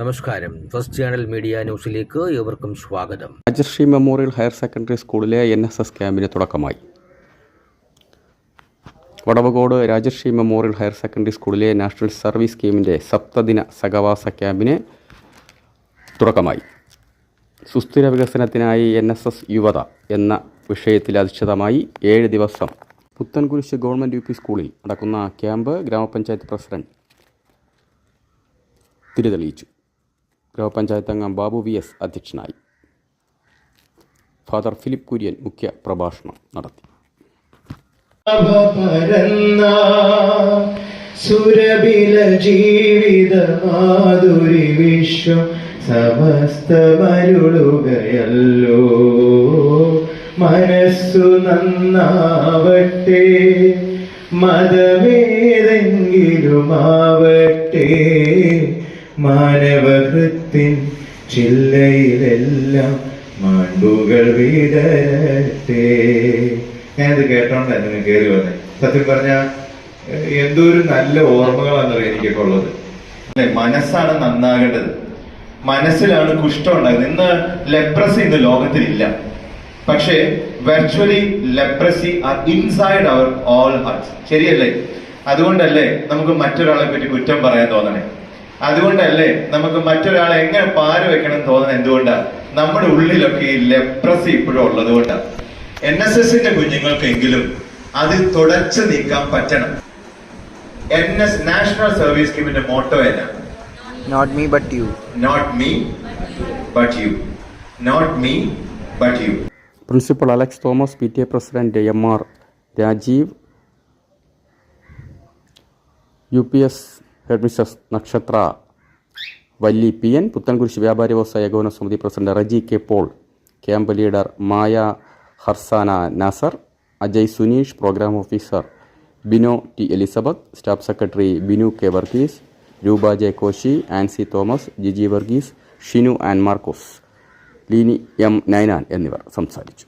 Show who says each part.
Speaker 1: നമസ്കാരം. First channel media ന്യൂസിലേക്ക് ഏവർക്കും സ്വാഗതം.
Speaker 2: രാജർഷി മെമ്മോറിയൽ ഹയർ സെക്കൻഡറി സ്കൂളിലെ എൻ എസ് എസ് ക്യാമ്പിന് തുടക്കമായി. Vadavacode Rajarshi memorial higher secondary സ്കൂളിലെ നാഷണൽ സർവീസ് സ്കീമിന്റെ സപ്തദിന സഹവാസ ക്യാമ്പിന് തുടക്കമായി. സുസ്ഥിര വികസനത്തിനായി എൻ എസ് എസ് യുവത എന്ന വിഷയത്തിൽ അധിഷ്ഠിതമായി ഏഴ് ദിവസം പുത്തൻകുരിശ് ഗവൺമെന്റ് യു പി സ്കൂളിൽ നടക്കുന്ന ക്യാമ്പ് ഗ്രാമപഞ്ചായത്ത് പ്രസിഡന്റ് തിരിതെളിയിച്ചു. ഗ്രാമപഞ്ചായത്ത് അംഗം ബാബു വി എസ് അധ്യക്ഷനായി. ഫാദർ ഫിലിപ്പ് കുര്യൻ മുഖ്യ പ്രഭാഷണം നടത്തി.
Speaker 3: സുരബില ജീവിത മാധുരി വിശ്വം സമസ്തമരുളുകയല്ലോ മനസ്സു നന്നാവട്ടെ മതമേതെങ്കിലുമാവട്ടെ മാനവഹൃത്തിൻ ചില്ലയിലെല്ലാം മാണ്ടുകൾ വിടരട്ടെ. ഞാനിത് എന്നെ കയറി വന്നെ? സത്യം പറഞ്ഞ എന്തോ ഒരു നല്ല ഓർമ്മകളാണെന്നറിയാം എനിക്കൊക്കെ ഉള്ളത്. അല്ലെ മനസ്സാണ് നന്നാകേണ്ടത്. മനസ്സിലാണ് കുഷ്ഠം ഉണ്ടാകുന്നത് ഇന്ന് ലെപ്രസി ഇന്ന് ലോകത്തിലില്ല. പക്ഷേ virtually leprosy are inside our all hearts ശരിയല്ലേ? അതുകൊണ്ടല്ലേ നമുക്ക് മറ്റൊരാളെ പറ്റി കുറ്റം പറയാൻ തോന്നണേ? അതുകൊണ്ടല്ലേ നമുക്ക് മറ്റൊരാളെ എങ്ങനെ പാര് വെക്കണം തോന്നുന്നത് എന്തുകൊണ്ടാ? നമ്മുടെ ഉള്ളിലൊക്കെ ഈ ലെപ്രസി ഇപ്പോഴും ഉള്ളത് കൊണ്ടാണ് എൻ എസ് എസിന്റെ കുഞ്ഞുങ്ങൾക്കെങ്കിലും അത് തുടച്ചു നീക്കാൻ പറ്റണം. എൻ എസ് നാഷണൽ സർവീസ് സ്കീമിന്റെ മോട്ടോ എന്നാ?
Speaker 4: Not me, but you.
Speaker 3: Not me but you not me but you
Speaker 2: principal Alex Thomas P T A president M R Rajeev U P S headmistress Nakshatra Valli P N Puthenkurish Vyapari Vyavasaya Ekopana Samithi president Reji K Paul camp leader Maya Harsana Nasar Ajay Suneesh programme officer Bino T Elizabeth staff secretary Binu K Varghese Roopa J Koshy Ancy Thomas Jiji Varghese Shinu and Markose Leeni M Ninan എന്നിവർ സംസാരിച്ചു.